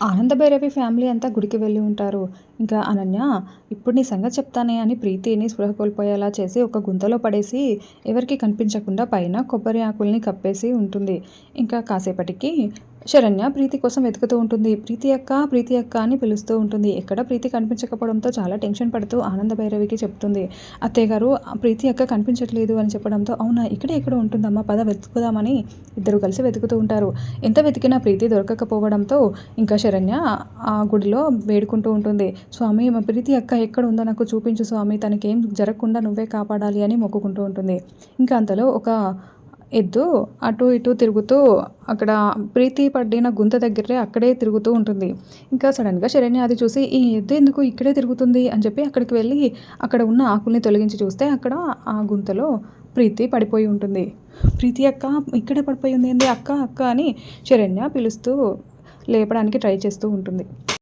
Anandabhairavi family అంతా గుడికి వెళ్ళి ఉంటారు. ఇంకా అనన్య ఇప్పుడు నీ సంగతి చెప్తానే అని ప్రీతిని స్పృహ కోల్పోయేలా చేసి ఒక గుంతలో పడేసి ఎవరికి కనిపించకుండా పైన కొబ్బరి ఆకుల్ని కప్పేసి ఉంటుంది. ఇంకా కాసేపటికి శరణ్య ప్రీతి కోసం వెతుకుతూ ఉంటుంది. ప్రీతి అక్క ప్రీతి అక్క అని పిలుస్తూ ఉంటుంది. ఎక్కడ ప్రీతి కనిపించకపోవడంతో చాలా టెన్షన్ పడుతూ ఆనంద భైరవికి చెప్తుంది. అత్తయ్యగారు "ఆ ప్రీతి అక్క కనిపించట్లేదు అని చెప్పడంతో అవునా ఇక్కడే ఎక్కడ ఉంటుందమ్మా పద వెతుకుదామని ఇద్దరు కలిసి వెతుకుతూ ఉంటారు. ఎంత వెతికినా ప్రీతి దొరకకపోవడంతో ఇంకా శరణ్య ఆ గుడిలో వేడుకుంటూ ఉంటుంది. స్వామి మా ప్రీతి అక్క ఎక్కడ ఉందో నాకు చూపించు స్వామి తనకేం జరగకుండా నువ్వే కాపాడాలి అని మొక్కుకుంటూ ఉంటుంది. ఇంకా అంతలో ఒక ఎద్దు అటు ఇటు తిరుగుతూ అక్కడ ప్రీతి పడిన గుంత దగ్గరే అక్కడే తిరుగుతూ ఉంటుంది. ఇంకా సడన్గా శరణ్య అది చూసి ఈ ఎద్దు ఎందుకు ఇక్కడే తిరుగుతుంది? అని చెప్పి అక్కడికి వెళ్ళి అక్కడ ఉన్న ఆకుల్ని తొలగించి చూస్తే అక్కడ ఆ గుంతలో ప్రీతి పడిపోయి ఉంటుంది. ప్రీతి అక్క ఇక్కడే పడిపోయి ఉంది ఏంది? అక్క అక్క అని శరణ్య పిలుస్తూ లేపడానికి ట్రై చేస్తూ ఉంటుంది.